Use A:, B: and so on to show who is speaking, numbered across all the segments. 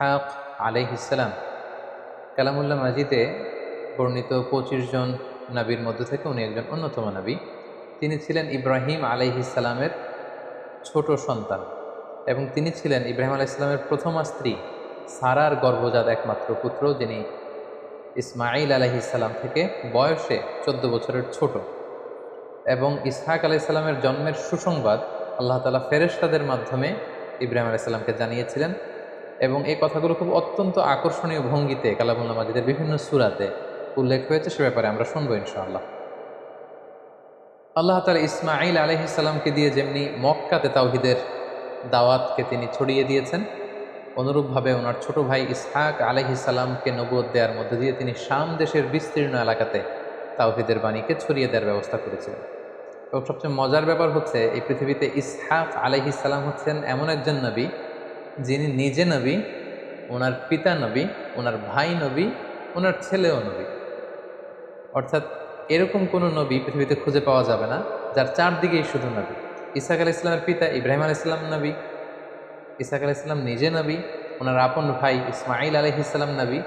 A: ইসহাক আলাইহিসালাম কালামুল্লাহ মাজিদে বর্ণিত পঁচিশ জন নবীর মধ্য থেকে উনি একজন অন্যতম নবী। তিনি ছিলেন ইব্রাহিম আলাইহিসালামের ছোট সন্তান এবং তিনি ছিলেন ইব্রাহিম আলাইহিসালামের প্রথমা স্ত্রী, সারার গর্ভজাত একমাত্র পুত্র যিনি ইসমাইল আলাইহিসাল্লাম থেকে বয়সে চোদ্দ বছরের ছোট। এবং ইসহাক আলাইসাল্লামের জন্মের সুসংবাদ আল্লাহ তালা ফেরেশতাদের মাধ্যমে ইব্রাহিম আলাইসাল্লামকে জানিয়েছিলেন। এবং এই কথাগুলো খুব অত্যন্ত আকর্ষণীয় ভঙ্গিতে কালামুল্লা মাজিদের বিভিন্ন সুরাতে উল্লেখ হয়েছে, সে ব্যাপারে আমরা শুনব ইনশাআল্লাহ। আল্লাহ তালা ইসমাইল আলহিসাল্লামকে দিয়ে যেমনি মক্কাতে তাওহিদের দাওয়াতকে তিনি ছড়িয়ে দিয়েছেন, অনুরূপভাবে ওনার ছোট ভাই ইসহাক আলহিসাল্লামকে নবুয় দেওয়ার মধ্যে দিয়ে তিনি শাম দেশের বিস্তীর্ণ এলাকাতে তাওহিদের বাণীকে ছড়িয়ে দেওয়ার ব্যবস্থা করেছিলেন। এবং সবচেয়ে মজার ব্যাপার হচ্ছে, এই পৃথিবীতে ইসহাক আলহিসাল্লাম হচ্ছেন এমন একজন নবী যিনি নিজে নবী, ওনার পিতা নবী, ওনার ভাই নবী, ওনার ছেলেও নবী। অর্থাৎ এরকম কোনো নবী পৃথিবীতে খুঁজে পাওয়া যাবে না, যার চারদিকেই শুধু নবী। ইসাক আল ইসলামের পিতা ইব্রাহিম আল ইসলাম নবী, ইসাক আল ইসলাম নিজে নবী, ওনার আপন ভাই ইসমাইল আলহিসাল্লাম নবী,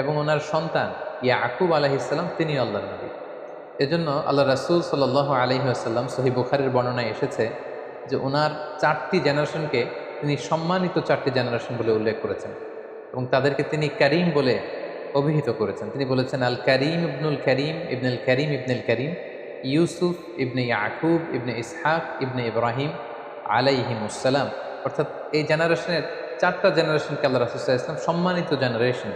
A: এবং ওনার সন্তান ইয়া আকুব আলহিসাল্লাম তিনি আল্লাহ নবী। এজন্য আল্লাহ রাসুল সাল আলহি আসাল্লাম সহি বুখারের বর্ণনায় এসেছে যে, ওনার চারটি জেনারেশনকে তিনি সম্মানিত চারটি জেনারেশন বলে উল্লেখ করেছেন এবং তাদেরকে তিনি করিম বলে অভিহিত করেছেন। তিনি বলেছেন, আল করিম ইবনুল করিম ইবনুল করিম ইবনুল করিম, ইউসুফ ইবনে ইয়াকুব ইবনে ইসহাক ইবনে ইব্রাহিম আলাইহিমুসালাম অর্থাৎ এই জেনারেশনের চারটা জেনারেশনকে আল্লাহ রাসুল্লাহ ইসলাম সম্মানিত জেনারেশন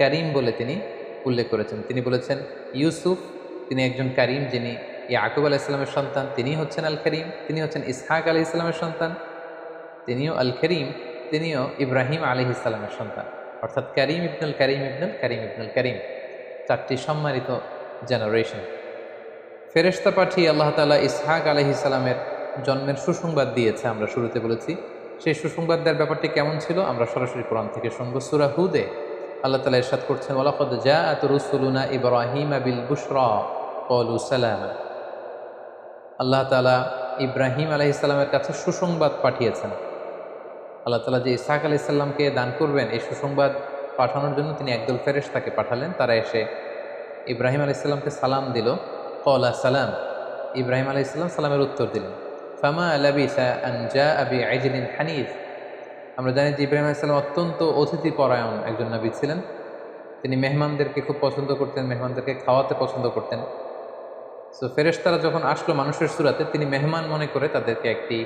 A: করিম বলে তিনি উল্লেখ করেছেন। তিনি বলেছেন, ইউসুফ তিনি একজন করিম যিনি ইয়াকুব আলাহ ইসলামের সন্তান তিনি হচ্ছেন আল করিম, তিনি হচ্ছেন ইসহাক আলি ইসলামের সন্তান তিনিও আল করিম তিনিও ইব্রাহিম আলি ইসলামের সন্তান। অর্থাৎ করিম ইবনুল করিম ইবনুল করিম ইবনুল করিম। চারটি সম্মানিত জেনারেশন ফেরেস্তা পাঠিয়ে আল্লাহ তালা ইসহাক আলহি ইসলামের জন্মের সুসংবাদ দিয়েছে, আমরা শুরুতে বলেছি। সেই সুসংবাদ দেওয়ার ব্যাপারটি কেমন ছিল, আমরা সরাসরি কোরআন থেকে শুনব সুরা হুদে। আল্লাহ তালা ইরশাদ করছেন ওলাকদ জা আত রসুলুনা ইব্রাহিম আবিল বুসরা সালাম। আল্লাহ তালা ইব্রাহিম আলহি কাছে সুসংবাদ পাঠিয়েছেন। আল্লাহ তালা যে ইসাক আলি সাল্লামকে দান করবেন, এই সুসংবাদ পাঠানোর জন্য তিনি একদল ফেরেশ তাকে পাঠালেন। তারা এসে ইব্রাহিম আলি সাল্লামকে সালাম দিল। কলা সালাম। ইব্রাহিম আলি ইসলাম সালামের উত্তর দিলেন, ফামা আলাবি আনজা আবি আইজিন হানিফ? আমরা জানি যে ইব্রাহিম আলাইসাল্লাম অত্যন্ত অতিথি পরায়ণ একজন নবী ছিলেন। তিনি মেহমানদেরকে খুব পছন্দ করতেন, মেহমানদেরকে খাওয়াতে পছন্দ করতেন। সো ফেরেশতারা যখন আসলো মানুষের সুরাতে, তিনি মেহমান মনে করে তাদেরকে একটি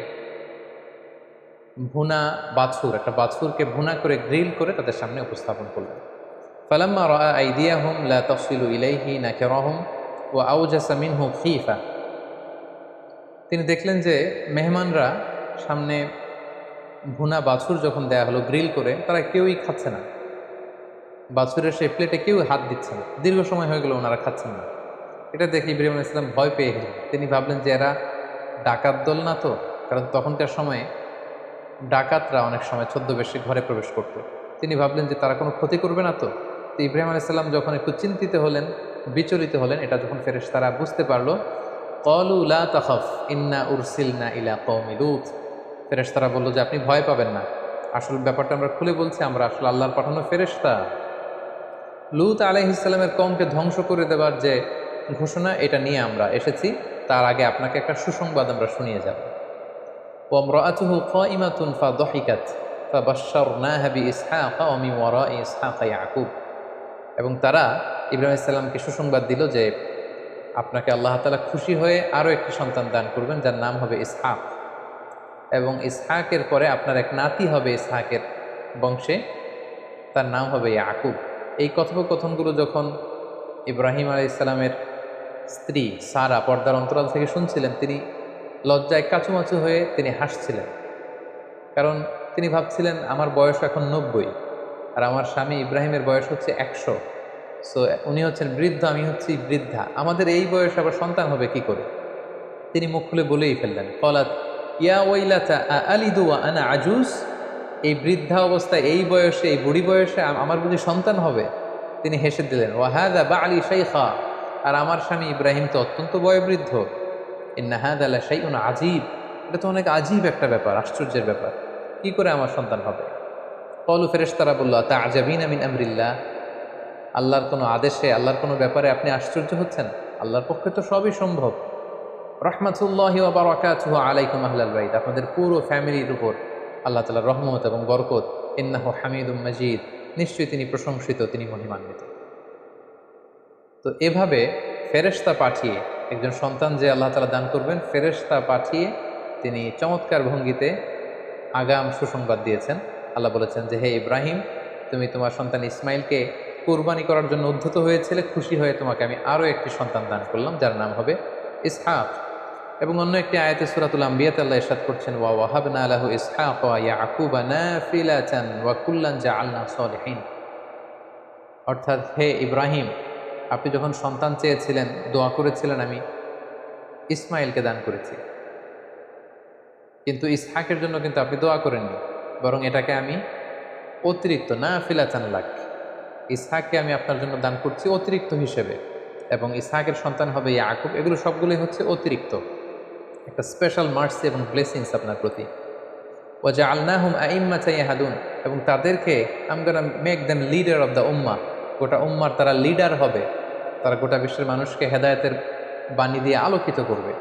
A: ভুনা বাছুর, একটা বাছুরকে ভুনা করে গ্রিল করে তাদের সামনে উপস্থাপন করলেন। ফালাম্মা রা আইদিয়াহুম লা তফসিলু ইলাইহি না নাকিরাহুম ও আউজাসা মিনহু খিফা। তিনি দেখলেন যে মেহমানরা সামনে ভুনা বাছুর যখন দেয়া হলো গ্রিল করে, তারা কেউই খাচ্ছে না। বাছুরের সেই প্লেটে কেউ হাত দিচ্ছে না। দীর্ঘ সময় হয়ে গেল ওনারা খাচ্ছেন না। এটা দেখে ইব্রাহিম ইসলাম ভয় পেয়ে গেলেন। তিনি ভাবলেন যে এরা ডাকাত দল না তো, কারণ তখনকার সময়ে ডাকাতরা অনেক সময় ছদ্মবেশে ঘরে প্রবেশ করত। তিনি ভাবলেন যে তারা কোনো ক্ষতি করবে না তো। তো ইব্রাহিম আলাইসাল্লাম যখন একটু চিন্তিত হলেন, বিচলিত হলেন, এটা যখন ফেরেশ তারা বুঝতে পারল কলু লা তাহফ ইন্না উরসিলনা ইলা কৌমিলুথ ফেরেশতারা বলল যে, আপনি ভয় পাবেন না। আসল ব্যাপারটা আমরা খুলে বলছি, আমরা আসলে আল্লাহর পাঠানো ফেরেশতা। লুত আলাইহিসাল্লামের কমকে ধ্বংস করে দেবার যে ঘোষণা, এটা নিয়ে আমরা এসেছি। তার আগে আপনাকে একটা সুসংবাদ আমরা শুনিয়ে যাব। ওমরাতুহু কাইমাতুন ফাদহিকাত, ফাবাশশারনাহা বিইসহাকা ওয়া মিন ওয়ারাই ইসহাকা ইয়াকুব। এবং তারা ইব্রাহিম ইসলামকে সুসংবাদ দিল যে আপনাকে আল্লাহ তাআলা খুশি হয়ে আরও একটি সন্তান দান করবেন, যার নাম হবে ইসহাক। এবং ইসহাকের পরে আপনার এক নাতি হবে ইসহাকের বংশে, তার নাম হবে ইয়াকুব। এই কথোপকথনগুলো যখন ইব্রাহিম আলাই ইসলামের স্ত্রী সারা পর্দার অন্তরাল থেকে শুনছিলেন, তিনি লজ্জায় কাচুমাচু হয়ে তিনি হাসছিলেন। কারণ তিনি ভাবছিলেন, আমার বয়স এখন নব্বই আর আমার স্বামী ইব্রাহিমের বয়স হচ্ছে একশো। সো উনি হচ্ছেন বৃদ্ধ, আমি হচ্ছি বৃদ্ধা। আমাদের এই বয়সে আবার সন্তান হবে কি করে? তিনি মুখ খুলে বলেই ফেললেন, কলাত, ইয়া ওইলাতা আলিদু আনা আজুস এই বৃদ্ধা অবস্থায়, এই বয়সে, এই বুড়ি বয়সে আমার বুঝি সন্তান হবে? তিনি হেসে দিলেন ওয়াহাদা বা আলী শাইখা। আর আমার স্বামী ইব্রাহিম তো অত্যন্ত বয়োবৃদ্ধ। শাইউন আজিব এটা তো অনেক আজীব একটা ব্যাপার, আশ্চর্যের ব্যাপার। কি করে আমার সন্তান হবে? কলু ফেরেশতারা বলল তা আজাবিন আমিন আমরিল্লাহ? আল্লাহর কোনো আদেশে, আল্লাহর কোনো ব্যাপারে আপনি আশ্চর্য হচ্ছেন? আল্লাহর পক্ষে তো সবই সম্ভব। রহমাতুল্লাহি ওবরাকাতুহ আলাইকুম আহলাল বাইত। আপনাদের পুরো ফ্যামিলির উপর আল্লাহ তালার রহমত এবং বরকত। ইন্নাহ হামিদুম মজিদ। নিশ্চয়ই তিনি প্রশংসিত, তিনি মহিমান্বিত। তো এভাবে ফেরেশতা পাঠিয়ে একজন সন্তান যে আল্লাহ তালা দান করবেন, ফেরেশতা পাঠিয়ে তিনি চমৎকার ভঙ্গিতে আগাম সুসংবাদ দিয়েছেন। আল্লাহ বলেছেন যে, হে ইব্রাহিম, তুমি তোমার সন্তান ইসমাইলকে কোরবানি করার জন্য উদ্ধত হয়েছিলে, খুশি হয়ে তোমাকে আমি আরও একটি সন্তান দান করলাম, যার নাম হবে ইসহাক। এবং অন্য একটি আয়াতে সুরাতুল আম্বিয়াত আল্লাহ ইরশাদ করছেন, ওয়া ওয়াহাবনা আলাহু ইসহাক ওয়া ইয়াকুবা নাফিলাতান ওয়া কুল্লান জাআলনা সলিহিন। অর্থাৎ, হে ইব্রাহিম আপনি যখন সন্তান চেয়েছিলেন, দোয়া করেছিলেন, আমি ইসমাইলকে দান করেছি। কিন্তু ইসহাকের জন্য কিন্তু আপনি দোয়া করেননি, বরং এটাকে আমি অতিরিক্ত না ফিলাচান লাগ ইসহাককে আমি আপনার জন্য দান করছি অতিরিক্ত হিসেবে, এবং ইসহাকের সন্তান হবে ইয়াকুব। এগুলো সবগুলোই হচ্ছে অতিরিক্ত। একটা স্পেশাল মার্সি এবং ব্লেসিংস আপনার প্রতি। ও যে আল্লাহম আইম্মা চাই হাদুন এবং তাদেরকে I'm gonna make them leader of the উম্মা গোটা উম্মার তারা লিডার হবে, তারা গোটা বিশ্বের মানুষকে হেদায়তের বাণী দিয়ে আলোকিত করবে।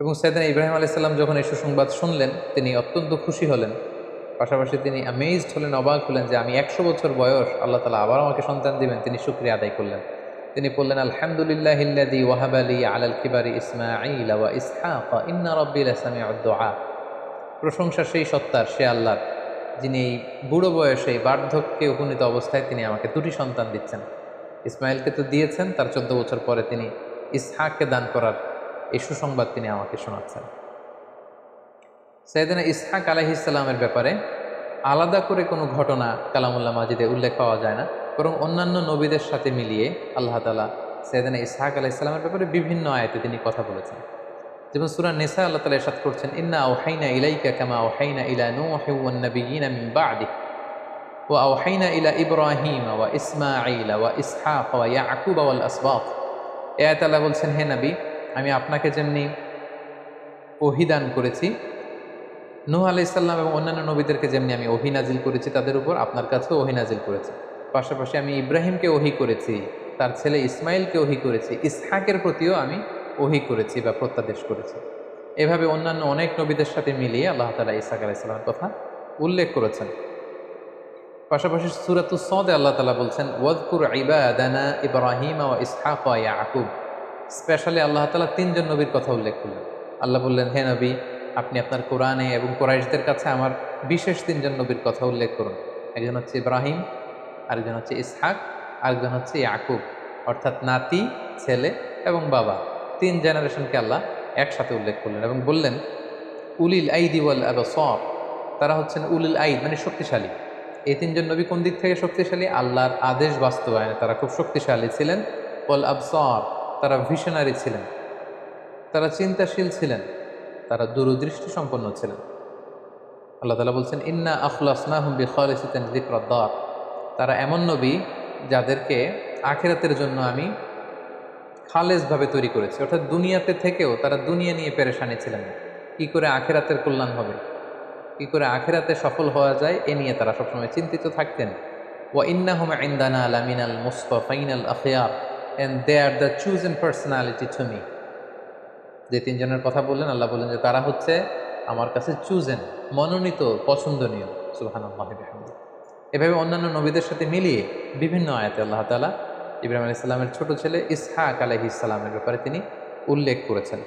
A: এবং সৈয়দিন ইব্রাহিম আলাইসাল্লাম যখন এই সুসংবাদ শুনলেন, তিনি অত্যন্ত খুশি হলেন। পাশাপাশি তিনি অ্যামেজড হলেন, অবাক হলেন যে আমি একশো বছর বয়স, আল্লাহ তালা আবার আমাকে সন্তান দিবেন, তিনি শুক্রিয়া আদায় করলেন। তিনি বললেন, আলহামদুলিল্লাহ ইল্লাদি ওয়াহাব আলী আলাল কিবারি ইসমাঈল ওয়া ইন্না রব্বিল ইসলামী দোয়া প্রশংসা সেই সত্তার, সে আল্লাহর। যিনি এই বুড়ো বয়সে বার্ধক্যে উপনীত অবস্থায় তিনি আমাকে দুটি সন্তান দিচ্ছেন। ইসমাইলকে তো দিয়েছেন, তার চোদ্দ বছর পরে তিনি ইসহাককে দান করার এই সুসংবাদ তিনি আমাকে শোনাচ্ছেন। সৈয়দিনা ইসহাক আলাহিসাল্লামের ব্যাপারে আলাদা করে কোনো ঘটনা কালামুল্লাহ মাজিদে উল্লেখ পাওয়া যায় না, বরং অন্যান্য নবীদের সাথে মিলিয়ে আল্লাহ তালা সৈয়দিনা ইসহাক আলাইসাল্লামের ব্যাপারে বিভিন্ন আয়তে তিনি কথা বলেছেন। যেমন সুরা নেসা আল্লাহ তালা এরশাদ করছেন, ইন্না ওহাইনা ইলাইকা কামা ওহাইনা ইলা নবিয়িনা মিন বাদি। ওয়া ওহাইনা ইলা ইব্রাহিম ওয়া ইসমাঈল ওয়া ইসহাক ওয়া ইয়াকুব ওয়াল আসবাত। এ আল্লাহ বলছেন, হে নবী, আমি আপনাকে যেমনি অহিদান করেছি, নূহ আলাইসাল্লাম এবং অন্যান্য নবীদেরকে যেমনি আমি অহিনাজিল করেছি, তাদের উপর আপনার কাছেও অহিনাজিল করেছি। পাশাপাশি আমি ইব্রাহিমকে ওহি করেছি, তার ছেলে ইসমাইলকে ওহি করেছি, ইসহাকের প্রতিও আমি ওহি করেছি বা প্রত্যাদেশ করেছি। এভাবে অন্যান্য অনেক নবীদের সাথে মিলিয়ে আল্লাহ তালা ইসাক আলাইসাল্লামের কথা উল্লেখ করেছেন। পাশাপাশি সুরাতু সদে আল্লাহ তালা বলছেন ওয়াদকুর ইবাদানা ইব্রাহিম ও ইসহাক ইয়াকুব। স্পেশালি আল্লাহ তালা তিনজন নবীর কথা উল্লেখ করলেন। আল্লাহ বললেন, হে নবী, আপনি আপনার কোরআনে এবং কোরাইশদের কাছে আমার বিশেষ তিনজন নবীর কথা উল্লেখ করুন। একজন হচ্ছে ইব্রাহিম, আরেকজন হচ্ছে ইসহাক, আরেকজন হচ্ছে ইয়াকুব। অর্থাৎ নাতি, ছেলে এবং বাবা। তিন জেনারেশনকে আল্লাহ একসাথে উল্লেখ করলেন এবং বললেন, উলিল আইদি ওয়াল সব তারা হচ্ছেন উলিল আইদ মানে শক্তিশালী। এই তিনজন নবী কোন দিক থেকে শক্তিশালী? আল্লাহর আদেশ বাস্তবায়নে তারা খুব শক্তিশালী ছিলেন। ওয়াল আবসর, তারা ভিশনারি ছিলেন। তারা চিন্তাশীল ছিলেন। তারা দূরদৃষ্টি সম্পন্ন ছিলেন। আল্লাহ তালা বলছেন, ইন্না আখলাসনা হুম্বি খালিসিতেন জিক্রদ্দার তারা এমন নবী যাদেরকে আখেরাতের জন্য আমি খালেজভাবে তৈরি করেছে। অর্থাৎ দুনিয়াতে থেকেও তারা দুনিয়া নিয়ে পেরেশানি ছিলেন কি করে আখেরাতের কল্যাণ হবে? কি করে আখেরাতে সফল হওয়া যায়, এ নিয়ে তারা সবসময় চিন্তিত থাকতেন। ওয়া ইন্না হুম ইন্দানা আলামিনাল মুস্তফাইনাল আখিয়ার and they are the chose chosen personality to me যে তিনজনের কথা বললেন, আল্লাহ বললেন যে তারা হচ্ছে আমার কাছে চুজেন মনোনীত, পছন্দনীয়। সুবাহান এভাবে অন্যান্য নবীদের সাথে মিলিয়ে বিভিন্ন আয়াতে আল্লাহ তালা ইব্রাহিম আলি ইসলামের ছোট ছেলে ইসহাক আলহি ইসলামের ব্যাপারে তিনি উল্লেখ করেছেন।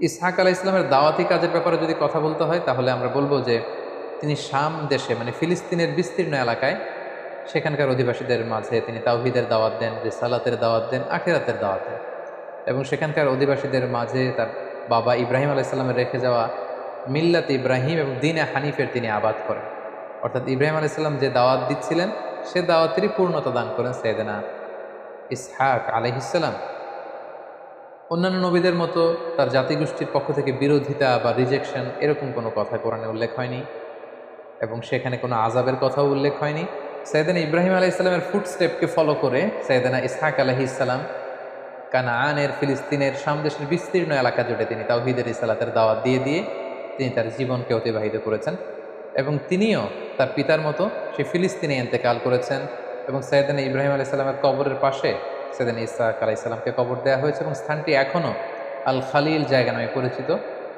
A: ইসহাক আলাহ ইসলামের দাওয়াতি কাজের ব্যাপারে যদি কথা বলতে হয়, তাহলে আমরা বলব যে তিনি শাম দেশে মানে ফিলিস্তিনের বিস্তীর্ণ এলাকায় সেখানকার অধিবাসীদের মাঝে তিনি তাওহিদের দাওয়াত দেন, রিসালাতের দাওয়াত দেন, আখেরাতের দাওয়াত দেন। এবং সেখানকার অধিবাসীদের মাঝে তার বাবা ইব্রাহিম আলাইসাল্লামের রেখে যাওয়া মিল্লাত ইব্রাহিম এবং দিনে হানিফের তিনি আবাদ করেন। অর্থাৎ ইব্রাহিম আলাইসাল্লাম যে দাওয়াত দিচ্ছিলেন সে দাওয়াতেরই পূর্ণতা দান করেন সৈয়দনা ইসহাক আলহিসাল্লাম অন্যান্য নবীদের মতো তার জাতিগোষ্ঠীর পক্ষ থেকে বিরোধিতা বা রিজেকশন এরকম কোনো কথা কোরআনে উল্লেখ হয়নি এবং সেখানে কোনো আজাবের কথাও উল্লেখ হয়নি। সৈয়দানা ইব্রাহিম আলাহ ইসলামের ফুটস্টেপকে ফলো করে সৈয়দানা ইসহাক আলহি ইসলাম কানাআনের ফিলিস্তিনের সামদেশের বিস্তীর্ণ এলাকা জুড়ে তিনি তাওহিদের ইসালাতের দাওয়াত দিয়ে দিয়ে তিনি তার জীবনকে অতিবাহিত করেছেন। এবং তিনিও তার পিতার মতো সে ফিলিস্তিনে এন্তেকাল করেছেন এবং সৈয়দান ইব্রাহিম আলাইসাল্লামের কবরের পাশে সৈয়দান ইসাহাক আলাইসাল্লামকে কবর দেওয়া হয়েছে এবং স্থানটি এখনও আল খালিল জায়গা নামে পরিচিত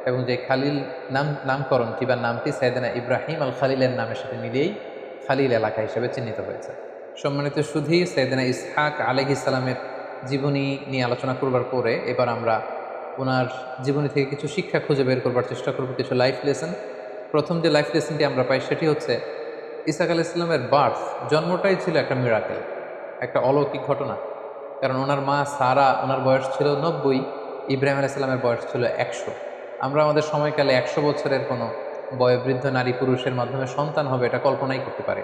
A: এবং যে খালিল নাম নামকরণটি বা নামটি সৈয়দানা ইব্রাহিম আল খালিলের নামের সাথে মিলিয়েই খালিল এলাকা হিসেবে চিহ্নিত হয়েছে। সম্মানিত সুধী সৈয়দানা ইসহাক আলহ ইসলামের জীবনী নিয়ে আলোচনা করবার পরে এবার আমরা ওনার জীবনী থেকে কিছু শিক্ষা খুঁজে বের করবার চেষ্টা করব, কিছু লাইফ লেসন প্রথম যে লাইফ লেসনটি আমরা পাই সেটি হচ্ছে ইসাক আল ইসলামের বার্থ জন্মটাই ছিল একটা মিরাকেল একটা অলৌকিক ঘটনা। কারণ ওনার মা সারা, ওনার বয়স ছিল নব্বই, ইব্রাহিম আলাইসাল্লামের বয়স ছিল একশো। আমরা আমাদের সময়কালে একশো বছরের কোনো বয়োবৃদ্ধ নারী পুরুষের মাধ্যমে সন্তান হবে এটা কল্পনাই করতে পারি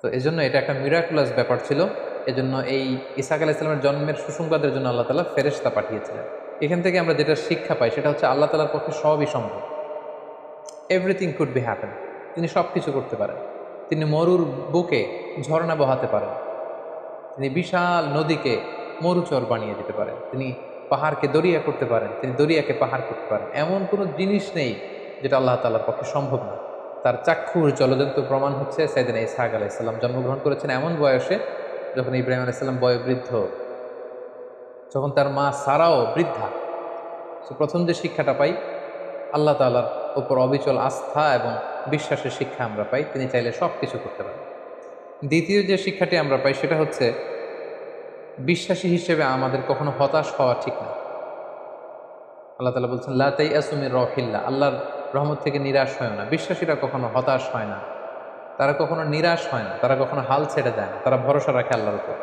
A: তো এজন্য এটা একটা মিরাকুলাস ব্যাপার ছিল। এজন্য এই ইসাক আলাহ ইসলামের জন্মের সুসংবাদের জন্য আল্লাহ তালা ফেরেস্তা পাঠিয়েছিলেন। এখান থেকে আমরা যেটা শিক্ষা পাই সেটা হচ্ছে আল্লাহ তালার পক্ষে সবই সম্ভব। এভরিথিং কুড বি হ্যাপেন তিনি সব কিছু করতে পারেন। তিনি মরুর বুকে ঝর্ণা বহাতে পারেন। তিনি বিশাল নদীকে মরুচর বানিয়ে দিতে পারেন। তিনি পাহাড়কে দরিয়া করতে পারেন। তিনি দরিয়াকে পাহাড় করতে পারেন। এমন কোনো জিনিস নেই যেটা আল্লাহ তালার পক্ষে সম্ভব না। তার চাক্ষুর জলজন্ত প্রমাণ হচ্ছে সাইদিন ইসাহাক আলাইসাল্লাম জন্মগ্রহণ করেছেন এমন বয়সে যখন ইব্রাহিম আলাইসাল্লাম বয়োবৃদ্ধ। যখন তার মা সারাও বৃদ্ধা। সো প্রথম যে শিক্ষাটা পাই, আল্লাহ তালার উপর অবিচল আস্থা এবং বিশ্বাসের শিক্ষা আমরা পাই, তিনি চাইলে সব কিছু করতে পারেন। দ্বিতীয় যে শিক্ষাটি আমরা পাই, সেটা হচ্ছে বিশ্বাসী হিসেবে আমাদের কখনো হতাশ হওয়া ঠিক না। আল্লাহ তালা বলছেন লাতাই আসুমির রহিল্লা আল্লাহর রহমত থেকে নিরাশ হয় না। বিশ্বাসীরা কখনো হতাশ হয় না। তারা কখনো নিরাশ হয় না। তারা কখনো হাল ছেড়ে দেয় না। তারা ভরসা রাখে আল্লাহর উপর।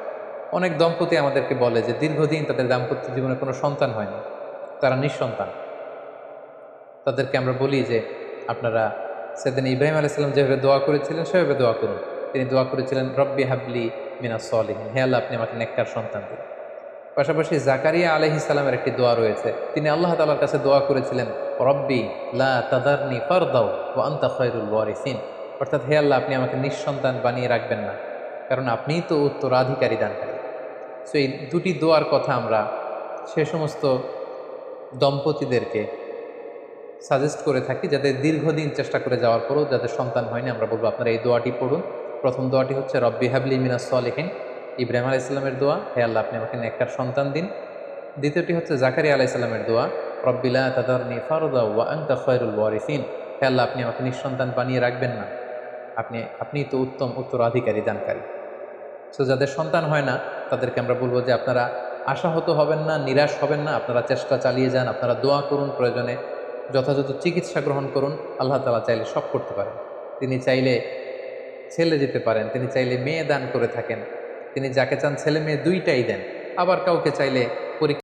A: অনেক দম্পতি আমাদেরকে বলে যে, দীর্ঘদিন তাদের দাম্পত্য জীবনে কোনো সন্তান হয়নি। তারা নিঃসন্তান। তাদেরকে আমরা বলি যে আপনারা সেদিন ইব্রাহিম আলাইসাল্লাম যেভাবে দোয়া করেছিলেন, সেভাবে দোয়া করুন। তিনি দোয়া করেছিলেন, রব্বি হাবলি মিনা সলিহীন। হে আল্লাহ, আপনি আমাকে নেককার সন্তান দিন। পাশাপাশি জাকারিয়া আলহি সালামের একটি দোয়া রয়েছে। তিনি আল্লাহ তালার কাছে দোয়া করেছিলেন, রব্বি লা তাদারনি ফারদাও ও আন্তা খয়রুল ওয়ারিসিন। অর্থাৎ, হে আল্লাহ, আপনি আমাকে নিঃসন্তান বানিয়ে রাখবেন না, কারণ আপনিই তো উত্তরাধিকারী দানকারী। সো এই দুটি দোয়ার কথা আমরা সে সমস্ত দম্পতিদেরকে সাজেস্ট করে থাকি যাতে দীর্ঘদিন চেষ্টা করে যাওয়ার পরেও যাদের সন্তান হয়নি, আমরা বলব আপনারা এই দোয়াটি পড়ুন। প্রথম দোয়াটি হচ্ছে, রব্বি হাবলি মিনাস সলেহিন। ইব্রাহিম আলাহ ইসলামের দোয়া, হে আল্লাহ, আপনি আমাকে একটা সন্তান দিন। দ্বিতীয়টি হচ্ছে জাকারি আলাহ ইসলামের দোয়া রব্বিলা তাদারনি ফারুদা ওয়া আংতা খয়রুল ওয়ারিসিন। হে আল্লাহ, আপনি আমাকে নিঃসন্তান বানিয়ে রাখবেন না। আপনি আপনি তো উত্তম উত্তরাধিকারী, দানকারী। সো যাদের সন্তান হয় না, তাদেরকে আমরা বলব যে, আপনারা আশাহত হবেন না, নিরাশ হবেন না। আপনারা চেষ্টা চালিয়ে যান, আপনারা দোয়া করুন প্রয়োজনে। যথাযথ চিকিৎসা গ্রহণ করুন, আল্লাহ তালা চাইলে সব করতে পারেন। তিনি চাইলে ছেলে যেতে পারেন, তিনি চাইলে মেয়ে দান করে থাকেন। তিনি যাকে চান ছেলে মেয়ে দুইটাই দেন। আবার কাউকে চাইলে